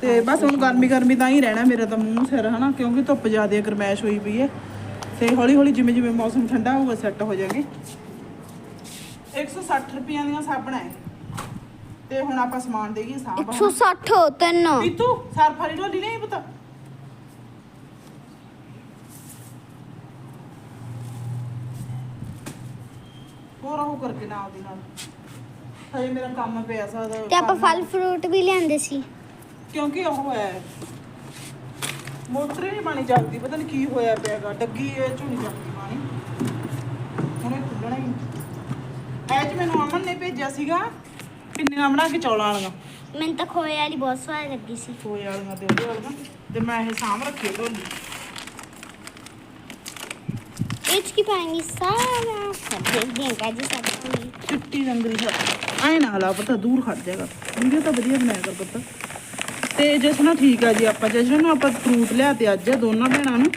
ਤੇ ਬਸ ਹੁਣ ਗਰਮੀ ਗਰਮੀ ਤਾਂ ਹੀ ਰਹਿਣਾ ਮੇਰਾ ਤਾਂ ਮੂੰਹ ਸਿਰ ਹਨਾ? ਕਿਉਂਕਿ ਧੁੱਪ ਜ਼ਿਆਦੇ ਗਰਮੈਸ਼ ਹੋਈ ਪਈ ਹੈ। ਤੇ ਹੌਲੀ ਹੌਲੀ ਜਿਵੇਂ ਜਿਵੇਂ ਮੌਸਮ ਠੰਡਾ ਹੋਊਗਾ ਸੈੱਟ ਹੋ ਜਾਗੇ 160 ਰੁਪਈਆ ਦੀਆਂ ਸਾਬਣ ਹੈ। ਤੇ ਹੁਣ ਆਪਾਂ ਸਮਾਨ ਦੇਈਏ ਸਾਬਣ 160 ਤਿੰਨ। ਪੀਤੂ ਸਰਫ ਵਾਲੀ ਢੋਲੀ ਨਹੀਂ ਪਤਾ? ਹੋਰ ਉਹ ਕਰਕੇ ਨਾਲ ਦੀ ਨਾਲ। ਹਜੇ ਮੇਰਾ ਕੰਮ ਪਿਆ ਸਕਦਾ ਤੇ ਆਪਾਂ ਫਲ ਫਰੂਟ ਵੀ ਲਿਆਂਦੇ ਸੀ। ਕਿਉਂਕਿ ਉਹ ਹੈ। ਮੋਟਰ ਹੀ ਨਹੀਂ ਪਾਣੀ ਚੱਲਦੀ ਪਤਾ ਨਹੀਂ ਕੀ ਹੋਇਆ ਪਿਆਗਾ ਡੱਗੀ ਇਹ ਨਹੀਂ ਚੱਲਦੀ ਪਾਣੀ। ਹੁਣ ਇਹ ਖੁੱਲਣਾ ਹੀ ਐਚ ਮੈਨੂੰ ਅਮਨ ਨੇ ਭੇਜਿਆ ਸੀਗਾ ਪਿੰਨੀਆਂ ਬਣਾ ਕੇ ਚੌਲਾਂ ਵਾਲੀਆਂ। ਮੈਨੂੰ ਤਾਂ ਖੋਏ ਵਾਲੀ ਬਹੁਤ ਸਵਾਦ ਲੱਗੀ ਸੀ। ਖੋਏ ਵਾਲੀਆਂ ਤੇ ਉਹਦੇ ਵਾਲੀਆਂ ਤੇ ਮੈਂ ਇਹ ਸਾਂਭ ਰੱਖੀ ਢੋਲੀ ਇਹ ਨਾ ਹਲਾ ਪਤਾ ਦੂਰ ਖੜ ਜਾਏਗਾ ਵੀਡੀਓ ਤਾਂ ਵਧੀਆ ਬਣਾਇਆ ਕਰ ਪਤਾ। ਤੇ ਜਸਨਾ ਠੀਕ ਆ ਜੀ ਆਪਾਂ। ਜਸਨਾ ਨੂੰ ਆਪਾਂ ਫਰੂਟ ਲਿਆ ਤੇ ਅੱਜ ਦੋਨਾਂ ਭੈਣਾਂ ਨੂੰ।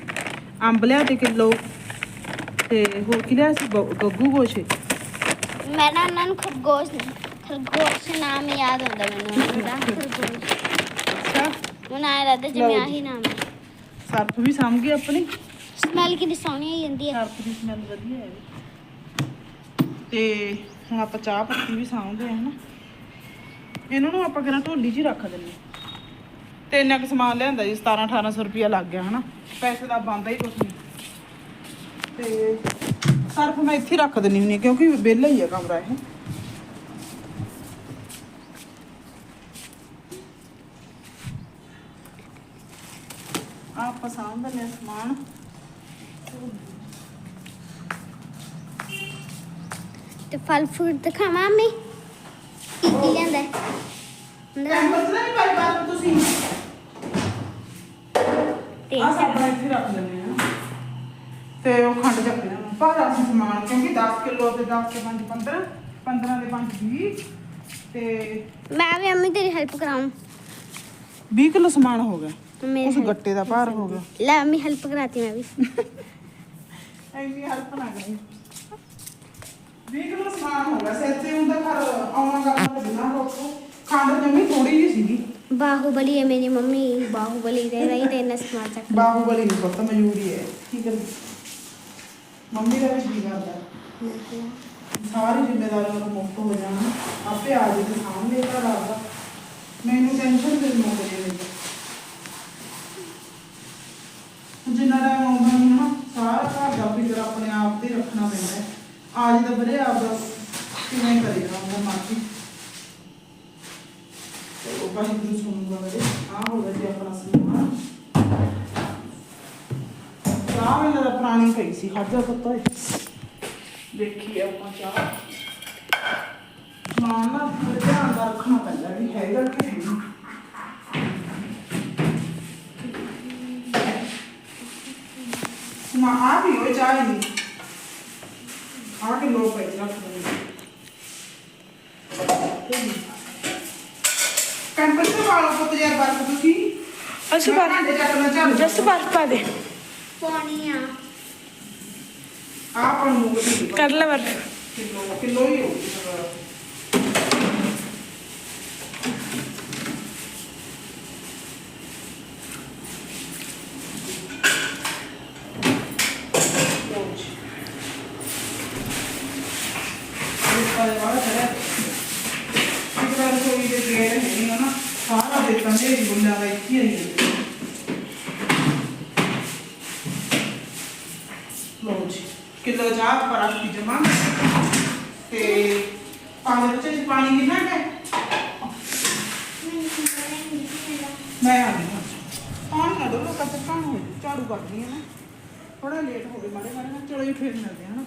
ਅੰਬ ਲਿਆ ਤੇ ਕਿਲੋ। ਤੇ ਹੋਰ ਕੀ ਲਿਆ ਸੀ? ਗੱਗੂ ਗੋਸ਼ੇ। ਮੈਂ ਨਾ ਉਹਨਾਂ ਨੂੰ ਖਰਗੋਸ਼ ਖਰਗੋਸ਼ ਨਾਮ ਯਾਦ ਹੁੰਦਾ ਮੈਨੂੰ। ਉਹਦਾ ਖਰਗੋਸ਼। ਅੱਛਾ। ਉਹਨਾਂ ਦਾ ਜਿਵੇਂ ਲਓ ਨਾਮ ਹੈ। ਸਰਫ ਵੀ ਸਾਂਭ ਗਏ ਆਪਣੀ। ਸਮੈਲ ਕਿੰਨੀ ਸੋਹਣੀ ਆਈ ਜਾਂਦੀ ਹੈ ਸਰਫ ਦੀ ਸਮੈਲ ਵਧੀਆ ਹੈ। ਤੇ ਹੁਣ ਆਪਾਂ ਚਾਹ ਪੱਤੀ ਵੀ ਸਾਂਭਦੇ ਆ ਹਨਾ ਇਹਨਾਂ ਨੂੰ ਆਪਾਂ ਕਿਹੜਾ ਢੋਲੀ 'ਚ ਹੀ ਰੱਖ ਦਿੰਨੇ ਤੇ ਇੰਨਾ ਕੁ ਸਮਾਨ ਲਿਆਂਦਾ ਜੀ 17 1800 ਰੁਪਇਆ ਲੱਗ ਗਿਆ ਹਨਾ। ਪੈਸੇ ਦਾ ਬੰਦਾ ਹੀ ਕੁਛ ਨਹੀਂ। ਤੇ ਸਰਫ ਮੈਂ ਇੱਥੇ ਹੀ ਰੱਖ ਦਿੰਨੀ ਹੁੰਦੀ ਹਾਂ, ਕਿਉਂਕਿ ਵਿਹਲਾ ਹੀ ਆ ਕਮਰਾ ਇਹ। ਆਹ ਆਪਾਂ ਸਾਂਭ ਦਿੰਦੇ ਹਾਂ ਸਮਾਨ। ਤੇ ਫਲ ਫਰੂਟ ਦਿਖਾਵਾਂ ਮੈਂ ਕੀ ਕੀ ਲੈਂਦਾ ਹੈ? ਅੰਦਰ ਕੈਂਪਸ ਨਹੀਂ ਪਾਈ ਬਾਤ ਤੁਸੀਂ। ਤੇ ਆ ਸਾਬਣ ਇੱਥੇ ਰੱਖ ਲੈਂਦੇ ਆ ਤੇ ਉਹ ਖੰਡ ਚੱਕਣਾ ਭਾਰਾ ਸੀ ਸਮਾਨ ਕਿਉਂਕਿ 10 ਕਿਲੋ ਤੇ 10 ਤੇ 5 15 15 ਦੇ 5 20 ਤੇ ਮੈਂ ਵੀ ਅੰਮੀ ਤੇਰੀ ਹੈਲਪ ਕਰਾਉਂ। 20 ਕਿਲੋ ਸਮਾਨ ਹੋ ਗਿਆ। ਮੇਰੀ ਉਸ help- ਗੱਟੇ ਦਾ ਭਾਰ ਹੋ ਗਿਆ। ਲੈ ਅੰਮੀ ਹੈਲਪ ਕਰਾਤੀ ਮੈਂ ਵੀ। ਐਨੀ ਹੈਲਪ ਨਾ ਕਰੀ। 20 ਕਿਲੋ ਸਮਾਨ ਹੋ ਗਿਆ ਸੱਚੇ ਹੁੰਦਾ ਘਰ ਆਉਣਾ ਕਰਨਾ ਤਾਂ ਬਿਨਾ ਰੋਕੋ ਖੰਡ ਜਮੀ ਥੋੜੀ ਜਿਹੀ ਸੀਗੀ। ਬਾਹੂਬਲੀ ਹੈ ਮੇਰੀ ਮੰਮੀ ਬਾਹੂਬਲੀ ਦੇ ਰਹੀ ਤੇ ਇਹਨੇ ਸਮਾਨ ਚੱਕ। ਬਾਹੂਬਲੀ ਨਹੀਂ ਪਤਾ ਮਜੂਰੀ ਹੈ ਕੀ ਕਰੀ ਮੰਮੀ ਦਾ ਵੀ ਜੀ ਕਰਦਾ। ਸਾਰੀ ਜ਼ਿੰਮੇਵਾਰੀ ਉਹ ਮੁਕਤ ਹੋ ਜਾਣ। ਆਪੇ ਆ ਜੇ ਤੇ ਸਾਹਮਣੇ ਘਰ ਆਉਂਦਾ ਮੈਨੂੰ ਟੈਨਸ਼ਨ ਤੇ ਮੁੱਕ ਜੇ ਜਿੰਨਾ ਟਾਈਮ ਆਉਂਦਾ ਅੱਜ ਦਾ ਬਰੇ ਆਪ ਦਾ ਕਿਵੇਂ ਕਰੇਗਾ ਉਹਦਾ ਮਾਰਕੀ ਤੇ ਉਹ ਬਾਈ ਨੂੰ ਸੁਣੂਗਾ ਬਰੇ ਆ ਹੋਗਾ ਜੀ ਆਪਣਾ ਸਮਾਨ। ਚਾਹ ਮੈਨੂੰ ਤਾਂ ਪੁਰਾਣੀ ਪਈ ਸੀ ਖਾਜਾ ਪੱਤਾ ਹੈ ਦੇਖੀ ਆਪਾਂ ਚਾਹ। ਸਮਾਨ ਨਾ ਬੜੇ ਧਿਆਨ ਦਾ ਰੱਖਣਾ ਪੈਂਦਾ ਵੀ ਹੈਗਾ ਕਿ ਨਹੀਂ। ਸਮਾਨ ਆ ਵੀ ਉਹ ਚਾਹ ਨਹੀਂ ਆ ਕੇ ਲੋ ਪਈ ਰੱਖ ਦਿੰਦੇ ਕੰਪਨੀ ਤੋਂ ਵਾਲੋ ਪੁੱਤ ਯਾਰ ਬਰਫ ਤੁਸੀਂ ਅਸੀਂ ਬਰਫ- ਜਸਟ ਬਰਫ ਪਾ ਦੇ ਪਾਣੀ ਆ ਆਪ ਨੂੰ ਕਰ ਲੈ ਬਰਫ ਕਿਲੋ ਕਿਲੋ ਹੀ ਹੋਊਗੀ ਸਰ ਸਾਰਾ ਦੇਖਾਂ ਦੇ ਗੁੱਲਾ ਦਾ ਇੱਥੇ ਹੀ ਹੈ ਲਓ ਜੀ ਕਿਲੋ ਚਾਹ ਪਰ ਆਪਕੀ ਜਮਾ ਤੇ ਪਾਣੀ ਵਿੱਚ ਜੀ ਪਾਣੀ ਕਿੰਨਾ ਹੈ ਮੈਂ ਆ ਗਈ ਹਾਂ ਪਾਣੀ ਨਾ ਦੋ ਕੱਚ ਪਾਣ ਹੋ ਜਾਊ, ਝਾੜੂ ਕਰਦੀ ਹੈ ਨਾ ਥੋੜਾ ਲੇਟ ਹੋ ਗਏ ਮਾੜੇ ਮਾੜੇ ਨਾਲ ਚਲੋ ਜੀ ਫਿਰ ਮਿਲਦੇ ਹਾਂ ਨਾ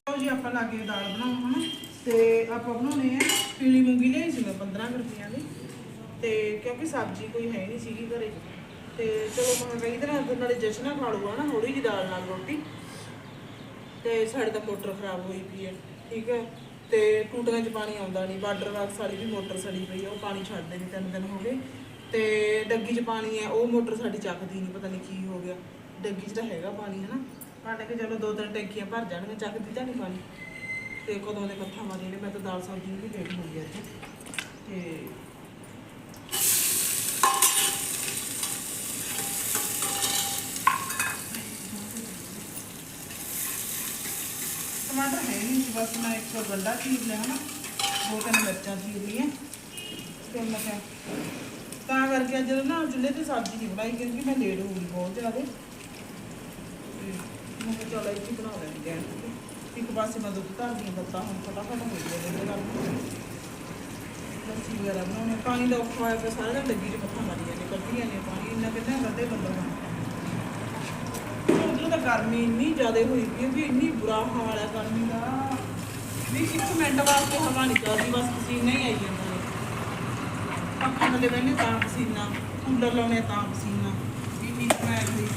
ਚਲੋ ਜੀ ਆਪਾਂ ਲਾਗੇ ਦਾਲ ਬਣਾਉਂ ਹਨਾ ਤੇ ਆਪਾਂ ਬਣਾਉਣੇ ਆ ਪੀਲੀ ਮੂੰਗੀ ਲਈ ਸੀ ਮੈਂ 15 ਕੁ ਦੀ। ਤੇ ਕਿਉਂਕਿ ਸਬਜ਼ੀ ਕੋਈ ਹੈ ਨਹੀਂ ਸੀਗੀ ਘਰੇ। ਤੇ ਚਲੋ ਮੈਂ ਕਹੀ ਤਰ੍ਹਾਂ ਨਾਲੇ ਜਸ਼ਨਾ ਖਾ ਲੂਗਾ ਨਾ ਥੋੜੀ ਜਿਹੀ ਦਾਲ ਨਾਲ ਰੋਟੀ। ਤੇ ਸਾਡੇ ਤਾਂ ਮੋਟਰ ਖਰਾਬ ਹੋਈ ਪਈ ਹੈ, ਠੀਕ ਹੈ। ਤੇ ਟੂਟੀਆਂ 'ਚ ਪਾਣੀ ਆਉਂਦਾ ਨਹੀਂ ਵਾਟਰ ਵਰਕਸ ਵਾਲੀ ਵੀ ਮੋਟਰ ਸੜੀ ਪਈ ਹੈ ਉਹ ਪਾਣੀ ਛੱਡਦੇ ਨਹੀਂ ਤਿੰਨ ਦਿਨ ਹੋ ਗਏ। ਤੇ ਡੱਗੀ 'ਚ ਪਾਣੀ ਹੈ, ਉਹ ਮੋਟਰ ਸਾਡੀ ਚੱਕਦੀ ਨਹੀਂ, ਪਤਾ ਨਹੀਂ ਕੀ ਹੋ ਗਿਆ। ਡੱਗੀ 'ਚ ਤਾਂ ਹੈਗਾ ਪਾਣੀ ਹੈ ਨਾ ਸਾਡੇ ਕੇ ਚਲੋ ਦੋ ਤਿੰਨ ਟੈਂਕੀਆਂ ਭਰ ਜਾਣਗੀਆਂ, ਚੱਕਦੀ ਤਾਂ ਨਹੀਂ ਪਾਣੀ। ਤੇ ਕਦੋਂ ਦੇ ਇਕੱਠਾ ਮਾਰੀ ਨੇ ਮੈਂ ਤਾਂ ਦਾਲ ਸਬਜ਼ੀ ਨੂੰ ਵੀ ਲੇਟ ਹੋ ਗਈ ਅੱਜ ਤੇ ਟਮਾਟਰ ਹੈ ਨਹੀਂ ਸੀ, ਬਸ ਮੈਂ ਇੱਕ ਗੰਡਾ ਚੀਰ ਲਿਆ ਨਾ ਦੋ ਤਿੰਨ ਮਿਰਚਾਂ ਚੀਰ ਲਈਆਂ। ਤੇ ਮੈਂ ਕਿਹਾ ਤਾਂ ਕਰਕੇ ਅੱਜ ਨਾ ਚੁੱਲ੍ਹੇ ਤੇ ਸਬਜ਼ੀ ਨਹੀਂ ਬਣਾਈ ਕਿਉਂਕਿ ਮੈਂ ਲੇਟ ਹੋ ਗਈ ਬਹੁਤ ਜ਼ਿਆਦਾ। ਤੇ ਮੈਂ ਕਿਹਾ ਚਲ ਇੱਥੇ ਹੀ ਬਣਾ ਲੈਂਦੇ ਆ। ਇੱਕ ਪਾਸੇ ਮੈਂ ਦੁੱਧ ਧਰਦੀ ਹਾਂ, ਬੱਤਾ ਹੁਣ ਫਟਾਫਟ ਹੋ ਗਿਆ ਇਹਦੇ ਨਾਲ ਲੱਸੀ ਵਗੈਰਾ ਬਣਾਉਣੇ ਪਾਣੀ ਦਾ ਔਖਾ ਹੋਇਆ ਪਿਆ, ਸਾਰਾ ਦਿਨ ਲੱਗੀ ਚ ਮੱਥਾ ਮਾਰੀ ਜਾਂਦੇ ਕੱਢੀਆਂ ਨੇ ਪਾਣੀ, ਇੰਨਾ ਕਿੰਨਾ ਕੱਢੇ ਬੰਦਾ ਉਧਰ ਤਾਂ ਗਰਮੀ ਇੰਨੀ ਜ਼ਿਆਦਾ ਹੋਈ ਪਈ ਵੀ ਇੰਨੀ ਬੁਰਾ ਹਾਲ ਹੈ ਗਰਮੀ ਦਾ। ਵੀ ਇੱਕ ਮਿੰਟ ਵਾਸਤੇ ਹਵਾ ਨਹੀਂ ਚੱਲਦੀ, ਬਸ ਪਸੀਨਾ ਹੀ ਆਈ ਜਾਂਦਾ ਨੇ ਥੱਲੇ ਬੈਠੇ ਤਾਂ ਪਸੀਨਾ, ਕੂਲਰ ਲਾਉਣੇ ਤਾਂ ਪਸੀਨਾ। ਇੰਨੀ ਸਮੈਲ ਹੋਈ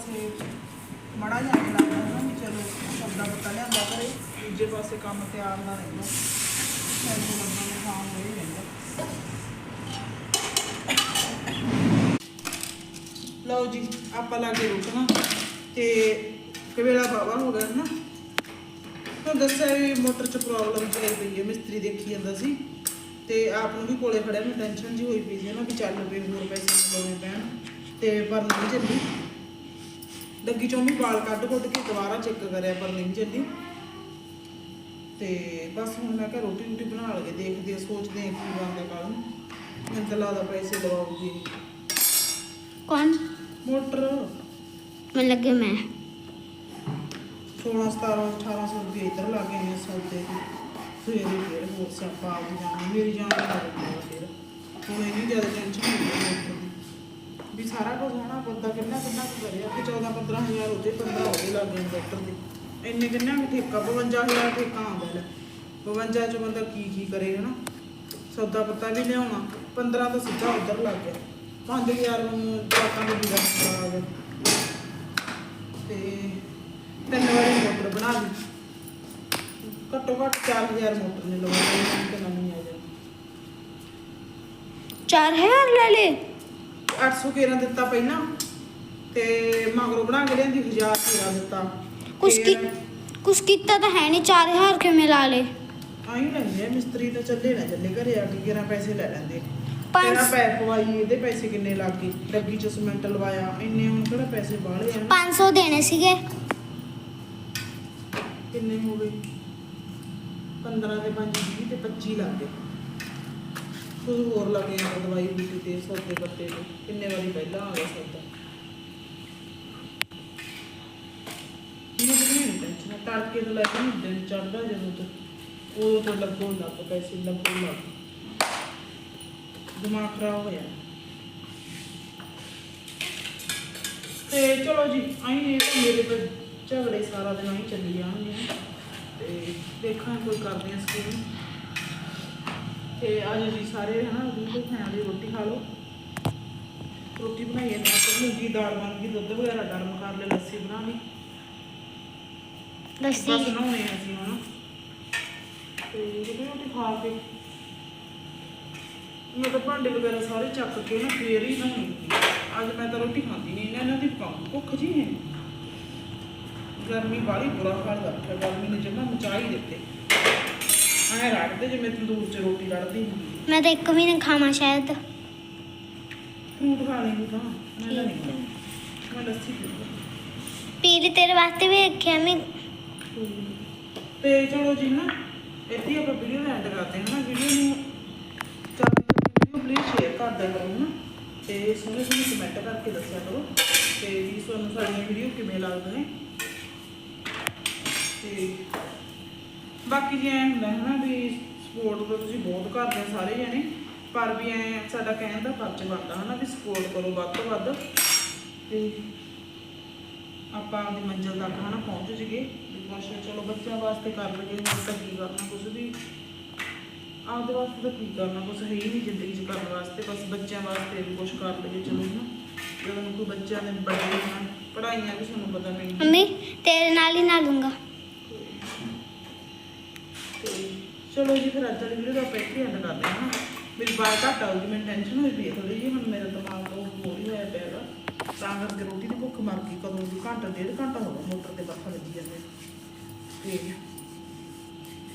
ਪਾਸੇ ਮੜਾ ਜਾ ਲੱਗਦਾ ਨਾ ਵੀ ਚਲੋ ਸੌਦਾ ਪਤਾ ਲਿਆਂਦਾ ਕਰੇ, ਦੂਜੇ ਪਾਸੇ ਕੰਮ ਤਿਆਰ ਦਾ ਰਹਿੰਦਾ। ਸਾਨੂੰ ਲੱਗਦਾ ਨੂੰ ਕੰਮ ਹੋ ਰਹਿੰਦਾ। ਲਓ ਜੀ, ਆਪਾਂ ਲਾਗੇ ਰੁਕਣਾ ਤੇ ਕਵੇਲਾ ਬਾਬਾ ਹੋ ਗਿਆ ਨਾ। ਤਾਂ ਦੱਸਿਆ ਵੀ ਮੋਟਰ 'ਚ ਪ੍ਰੋਬਲਮ ਚੱਲ ਪਈ ਹੈ, ਮਿਸਤਰੀ ਦੇਖੀ ਜਾਂਦਾ ਸੀ ਤੇ ਆਪ ਨੂੰ ਵੀ ਕੋਲੇ ਖੜਿਆ ਮੈਨੂੰ ਟੈਨਸ਼ਨ ਜੀ ਹੋਈ ਪਈ ਸੀ ਨਾ ਵੀ ਚੱਲ ਪਏ ਹੋਰ ਪੈਸੇ ਲਾਉਣੇ ਪੈਣ ਤੇ ਪਰ ਨਹੀਂ ਚੱਲੀ। ਡੱਗੀ ਚੋਂ ਵੀ ਵਾਲ ਕੱਢ ਕੁੱਟ ਕੇ ਦੁਬਾਰਾ ਚੈੱਕ ਕਰਿਆ ਪਰ ਨਹੀਂ ਚੱਲੀ ਤੇ ਬਸ ਹੁਣ ਮੈਂ ਕਿਹਾ ਰੋਟੀ ਰੋਟੀ ਬਣਾ ਲਗੇ ਦੇਖਦੇ ਆ ਸੋਚਦੇ ਆ ਕੀ ਬਣਦਾ ਕੱਲ ਨੂੰ। ਮੈਨੂੰ ਤਾਂ ਲੱਗਦਾ ਪੈਸੇ ਦਵਾਉਗੀ ਕੌਣ? ਮੋਟਰ। ਮੈਨੂੰ ਲੱਗੇ ਮੈਂ। 16 17 1800 ਰੁਪਏ ਇੱਧਰ ਲੱਗ ਨੇ ਸੌਦੇ ਤੇ ਸਵੇਰੇ ਫਿਰ ਹੋਰ ਸਿਆਪਾ ਆ ਜਾਣਾ ਮੇਰੀ ਜਾਨ ਦਾ ਲੱਗ ਫਿਰ। ਹੁਣ ਇੰਨੀ ਜ਼ਿਆਦਾ ਟੈਨਸ਼ਨ ਹੋ ਗਈ ਦੀ ਵੀ ਸਾਰਾ ਕੁਝ ਹਨਾ, ਬੰਦਾ ਕਿੰਨਾ ਕਿੰਨਾ ਕੁ ਕਰਿਆ ਕਿ 14 15000 ਉਹਦੇ 15 ਉਹਦੇ ਲੱਗ ਗਏ ਡਾਕਟਰ ਦੇ। ਇੰਨੇ ਕਿੰਨਾ ਵੀ ਠੇਕਾ 52000 ਠੇਕਾ ਆਉਂਦਾ ਲੈ। 52 ਚ ਬੰਦਾ ਕੀ ਕੀ ਕਰੇ ਹਨਾ? ਸੌਦਾ ਪੱਤਾ ਵੀ ਲਿਆਉਣਾ 15 ਤਾਂ ਸਿੱਧਾ ਉੱਧਰ ਲੱਗ ਗਿਆ। 5000 ਨੂੰ ਜਵਾਕਾਂ ਨੂੰ ਵੀ ਆ ਗਿਆ। ਤੇ ਤਿੰਨ ਵਾਰੀ ਮੋਟਰ ਬਣਾ ਲਈ। ਘੱਟੋ ਘੱਟ 4000 ਮੋਟਰ ਨੇ ਲਵਾਈ ਤੇ ਨਵੀਂ ਆ ਜਾਣੀ 4000 ਲੈ ਲੇ 800 ਕੇਰਾਂ ਦਿੱਤਾ ਪਹਿਲਾਂ ਤੇ ਮਗਰੋਂ ਬਣਾ ਕੇ ਲਿਆਂਦੀ 1000 ਕੇਰਾਂ ਦਿੱਤਾ। ਕੁਛ ਕੀ ਕੁਛ ਕੀਤਾ ਤਾਂ ਹੈ ਨਹੀਂ 4000 ਕਿਵੇਂ ਲਾ ਲੇ ਆਈ ਲੈਂਦੇ ਆ ਮਿਸਤਰੀ ਤਾਂ ਚੱਲੇ ਨਾ ਚੱਲੇ ਘਰੇ ਆ ਕੇ ਕੇਰਾਂ ਪੈਸੇ ਲੈ ਲੈਂਦੇ। ਪੰਜ- ਤੇਰਾ ਪੈਪ ਪਵਾਈ ਇਹਦੇ ਪੈਸੇ ਕਿੰਨੇ ਲੱਗ ਗਏ? ਡੱਗੀ ਚ ਸੀਮੈਂਟ ਲਵਾਇਆ ਇੰਨੇ ਹੁਣ ਕਿਹੜਾ ਪੈਸੇ ਬਾਹਲੇ ਆ? 500 ਦੇਣੇ ਸੀਗੇ। ਕਿੰਨੇ ਹੋ ਗਏ? 15 ਤੇ 5 20 ਤੇ 25 ਲੱਗ ਗਏ। ਕੁਝ ਹੋਰ ਲੱਗ ਗਿਆ ਦਵਾਈ ਬੂਟੀ ਤੇ, ਸੌਦੇ ਪੱਤੇ ਤੇ। ਕਿੰਨੇ ਵਾਰੀ ਪਹਿਲਾਂ ਆ ਗਿਆ ਸੌਦਾ। ਮੈਨੂੰ ਟੈਨਸ਼ਨ ਤੜਕੇ ਤੋਂ ਲੈ ਕੇ ਦਿਨ ਚੜਦਾ ਜਦੋਂ ਤੱਕ ਉਹ ਤੋਂ ਲੱਗੋ ਲੱਗ ਪੈਸੇ ਲੱਗੋ ਲੱਗ ਦਿਮਾਗ ਖਰਾਬ ਹੋਇਆ। ਤੇ ਚਲੋ ਜੀ, ਆਈ ਇਹ ਮੇਰੇ ਤੇ ਝਗੜੇ ਸਾਰਾ ਦਿਨ ਆਈ ਚੱਲੀ ਜਾਣਗੇ। ਤੇ ਦੇਖਾਂ ਕੋਈ ਕਰਦੇ ਆ ਸਕੀਮ। ਤੇ ਅੱਜ ਜੀ ਸਾਰੇ ਹਨਾ ਬਿਲਕੁਲ ਫੈਮਿਲੀ ਰੋਟੀ ਖਾ ਲਓ। ਰੋਟੀ ਬਣਾਈ ਹੈ ਮੈਂ ਮੂੰਗੀ ਦਾਲ ਬਣ ਗਈ ਦੁੱਧ ਵਗੈਰਾ ਗਰਮ ਕਰ ਲਿਆ ਲੱਸੀ ਬਣਾ ਲਈ ਲੱਸੀ? ਬਸ ਨਹਾਉਣੇ ਆ ਅਸੀਂ ਹੁਣ ਤੇ ਰੋਟੀ ਰੋਟੀ ਖਾ ਕੇ। ਮੈਂ ਤਾਂ ਭਾਂਡੇ ਵਗੈਰਾ ਸਾਰੇ ਚੱਕ ਕੇ ਨਾ ਫੇਰ ਹੀ ਨਹਾਉਣੀ ਅੱਜ ਮੈਂ ਤਾਂ ਰੋਟੀ ਖਾਂਦੀ ਨਹੀਂ ਇਹਨਾਂ ਦੀ ਭੁੱਖ ਜੀ ਹੈ। ਗਰਮੀ ਬਾਹਲੀ ਬੁਰਾ ਹਾਲ ਰੱਖਿਆ ਗਰਮੀ ਨੇ ਜਮਾ ਮਚਾ ਹੀ ਦਿੱਤੇ। ਐਂ ਰੱਖਦੇ ਜਿਵੇਂ ਤੰਦੂਰ 'ਚ ਰੋਟੀ ਕੱਢਦੀ ਹੁੰਦੀ ਮੈਂ ਤਾਂ ਇੱਕ ਵੀ ਨਹੀਂ ਖਾਵਾਂ ਸ਼ਾਇਦ। ਫਰੂਟ ਖਾ ਲੈਂਦੀ ਤਾਂ ਮੈਂ ਤਾਂ ਨਹੀਂ ਖਾਂਦੀ। ਮੈਂ ਲੱਸੀ ਪੀਂਦੀ ਪੀਲੀ ਤੇਰੇ ਵਾਸਤੇ ਵੀ ਰੱਖਿਆ ਮੈਂ। ਤੇ ਚਲੋ ਜੀ ਨਾ ਇੱਥੇ ਹੀ ਆਪਾਂ ਵੀਡੀਓ ਦਾ ਐਂਡ ਕਰਦੇ ਹਾਂ ਨਾ ਵੀਡੀਓ ਨੂੰ ਚੱਲ ਵੀਡੀਓ ਪਲੀਜ਼ ਸ਼ੇਅਰ ਕਰ ਦਿਆ ਕਰੋ ਨਾ ਤੇ ਸੋਹਣੇ ਸੋਹਣੇ ਕਮੈਂਟ ਕਰਕੇ ਦੱਸਿਆ ਕਰੋ। ਤੇ ਵੀ ਤੁਹਾਨੂੰ ਸਾਡੀਆਂ ਵੀਡੀਓ ਕਿਵੇਂ ਲੱਗਦੀਆਂ ਨੇ। ਤੇ ਬਾਕੀ ਜੀ ਐਂ ਹੁੰਦਾ ਹੈ ਨਾ ਵੀ ਸਪੋਰਟ ਤਾਂ ਤੁਸੀਂ ਬਹੁਤ ਕਰਦੇ ਸਾਰੇ ਜਣੇ, ਪਰ ਵੀ ਐਂ ਸਾਡਾ ਕਹਿਣ ਦਾ ਫਰਜ਼ ਬਣਦਾ ਹੈ ਵੀ ਸਪੋਰਟ ਕਰੋ ਵੱਧ ਤੋਂ ਵੱਧ ਤੇ ਆਪਾਂ ਆਪਦੀ ਮੰਜ਼ਿਲ ਤੱਕ ਹਨਾ ਪਹੁੰਚ ਜੀਏ ਕੁਛ ਚਲੋ ਬੱਚਿਆਂ ਵਾਸਤੇ ਕਰ ਲਈਏ ਹੋਰ ਤਾਂ ਕੀ ਕਰਨਾ ਕੁਝ ਵੀ। ਆਪਦੇ ਵਾਸਤੇ ਤਾਂ ਕੀ ਕਰਨਾ ਕੁਝ ਹੈ ਹੀ ਨਹੀਂ ਜ਼ਿੰਦਗੀ 'ਚ ਕਰਨ ਵਾਸਤੇ, ਬਸ ਬੱਚਿਆਂ ਵਾਸਤੇ ਵੀ ਕੁਝ ਕਰ ਲਈਏ, ਚਲੋ ਨਾ ਜਦੋਂ ਕੋਈ ਬੱਚਿਆਂ ਦੇ ਬੜੇ ਹੋਣ ਵੀ ਤੁਹਾਨੂੰ ਪਤਾ ਨਹੀਂ ਮੰਮੀ, ਤੇਰੇ ਨਾਲ ਹੀ ਨਾ ਲੂੰਗਾ। ਚਲੋ ਜੀ ਫਿਰ ਅੱਜ ਵਾਲੀ ਵੀਡੀਓ ਦਾ ਆਪਾਂ ਇੱਥੇ ਐਂਡ ਕਰਦੇ ਹਾਂ। ਮੇਰੀ ਬਾਤ ਘੱਟ ਆਉਗੀ ਮੈਨੂੰ ਟੈਨਸ਼ਨ ਹੋਈ ਪਈ ਥੋੜੀ ਜਿਹੀ ਹੁਣ ਮੇਰਾ ਦਿਮਾਗ ਉਹ ਹੋਰ ਹੀ ਹੋਇਆ ਪਿਆ ਹੈਗਾ ਤਾਂ ਕਰਕੇ ਰੋਟੀ ਦੀ ਭੁੱਖ ਮਰ ਗਈ ਕਦੋਂ ਦੀ? ਘੰਟਾ ਡੇਢ ਘੰਟਾ ਹੋ ਗਿਆ ਮੋਟਰ ਤੇ ਬੱਖਾ ਲੱਗੀ ਜਾਂਦੇ ਤੇ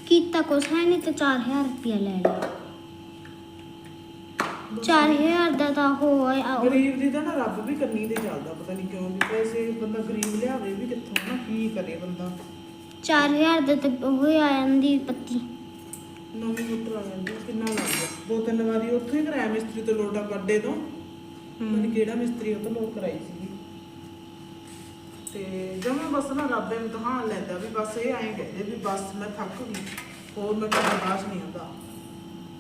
ਕੀਤਾ ਕੁਛ ਹੈ ਨਹੀਂ ਤੇ 4000 ਰੁਪਇਆ ਲੈ ਲਿਆ। 4000 ਦਾ ਤਾਂ ਹੋਇਆ ਗਰੀਬ ਦੀ ਤਾਂ ਨਾ ਰੱਬ ਵੀ ਕੰਨੀ ਤੇ ਚੱਲਦਾ ਪਤਾ ਨਹੀਂ ਕਿਉਂ ਵੀ ਪੈਸੇ ਬੰਦਾ ਗਰੀਬ ਲਿਆਵੇ ਵੀ ਕਿੱਥੋਂ ਨਾ ਕੀ ਕਰੇ ਬੰਦਾ? 4000 ਦਾ ਤੇ ਉਹ ਆ ਜਾਂਦੀ ਪੱਤੀ। ਨਵੀਂ ਮੋਟਰ ਆ ਜਾਂਦੀ ਕਿੰਨਾ ਲੱਗ ਗਿਆ? ਦੋ ਤਿੰਨ ਵਾਰੀ ਉੱਥੇ ਹੀ ਕਰਾਇਆ ਮਿਸਤਰੀ ਤੋਂ ਲੋਟਾ ਕੱਢੇ ਤੋਂ। ਮੈਨੂੰ ਕਿਹੜਾ ਮਿਸਤਰੀ ਉਹ ਤੋਂ ਲੋਟ ਕਰਾਈ ਸੀਗੀ। ਤੇ ਜਮਾ ਬਸ ਨਾ ਰੱਬ ਦੇ ਇਮਤਿਹਾਨ ਲੈਂਦਾ ਵੀ ਬਸ ਇਹ ਐਂ ਕਹਿੰਦੇ ਵੀ ਬਸ ਮੈਂ ਥੱਕ ਗਈ ਹੋਰ ਮੈਂ ਕੋਈ ਬਰਦਾਸ਼ਤ ਨਹੀਂ ਹੁੰਦਾ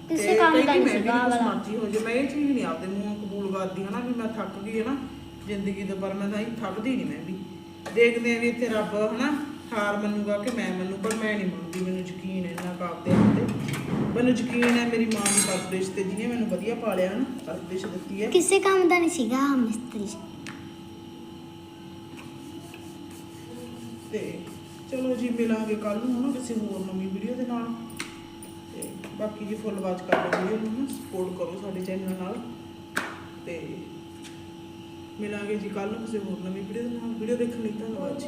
ਕਿਸੇ ਤੇ ਕੰਮ ਦਾ ਕਹਿੰਦੀ ਨਹੀਂ ਮੈਂ ਵੀ ਸੀਗਾ ਕੁਛ ਵਾਲਾ। ਮਰਜ਼ੀ ਹੋ ਜੇ ਮੈਂ ਇਹ ਚੀਜ਼ ਨਹੀਂ ਆਪਦੇ ਮੂੰਹੋਂ ਕਬੂਲ ਕਰਦੀ ਹਨਾ ਵੀ ਮੈਂ ਥੱਕ ਗਈ ਜ਼ਿੰਦਗੀ ਦੇ ਪਰ ਮੈਂ ਤਾਂ ਹੀ ਥੱਕਦੀ ਨਹੀਂ ਮੈਂ ਵੀ। ਦੇਖਦੇ ਆ ਵੀ ਇੱਥੇ ਰੱਬ ਹਨਾ ਹਾਰ ਮੰਨੂਗਾ ਕਿ ਮੈਂ ਮੰਨੂ ਪਰ ਮੈਂ ਨਹੀਂ ਮੰਨਦੀ ਮੈਨੂੰ ਯਕੀਨ ਹੈ ਇੰਨਾ ਕਾਬਦੇ ਤੇ। ਮੈਨੂੰ ਯਕੀਨ ਹੈ ਮੇਰੀ ਮਾਂ ਦੀ ਪਰਵਰਿਸ਼ ਤੇ ਜਿਹਨੇ ਮੈਨੂੰ ਵਧੀਆ ਪਾਲਿਆ ਹਨਾ ਪਰਵਰਿਸ਼ ਦਿੱਤੀ ਹੈ। ਕਿਸੇ ਕੰਮ ਦਾ ਨਹੀਂ ਸੀਗਾ ਆਹ ਮਿਸਤਰੀ। ਤੇ ਚਲੋ ਜੀ ਮਿਲਾਂਗੇ ਕੱਲ ਨੂੰ ਨਾ ਕਿਸੇ ਹੋਰ ਨਵੀਂ ਵੀਡੀਓ ਦੇ ਨਾਲ। ਤੇ ਬਾਕੀ ਜੀ ਫੁੱਲ ਵਾਚ ਕਰ ਲਓ ਵੀਡੀਓ ਨੂੰ ਸਪੋਰਟ ਕਰੋ ਸਾਡੇ ਚੈਨਲ ਨਾਲ। ਤੇ ਮਿਲਾਂਗੇ ਜੀ ਕੱਲ ਨੂੰ ਕਿਸੇ ਹੋਰ ਨਵੀਂ ਵੀਡੀਓ ਦੇ ਨਾਲ। ਵੀਡੀਓ ਦੇਖਣ ਲਈ ਧੰਨਵਾਦ ਜੀ।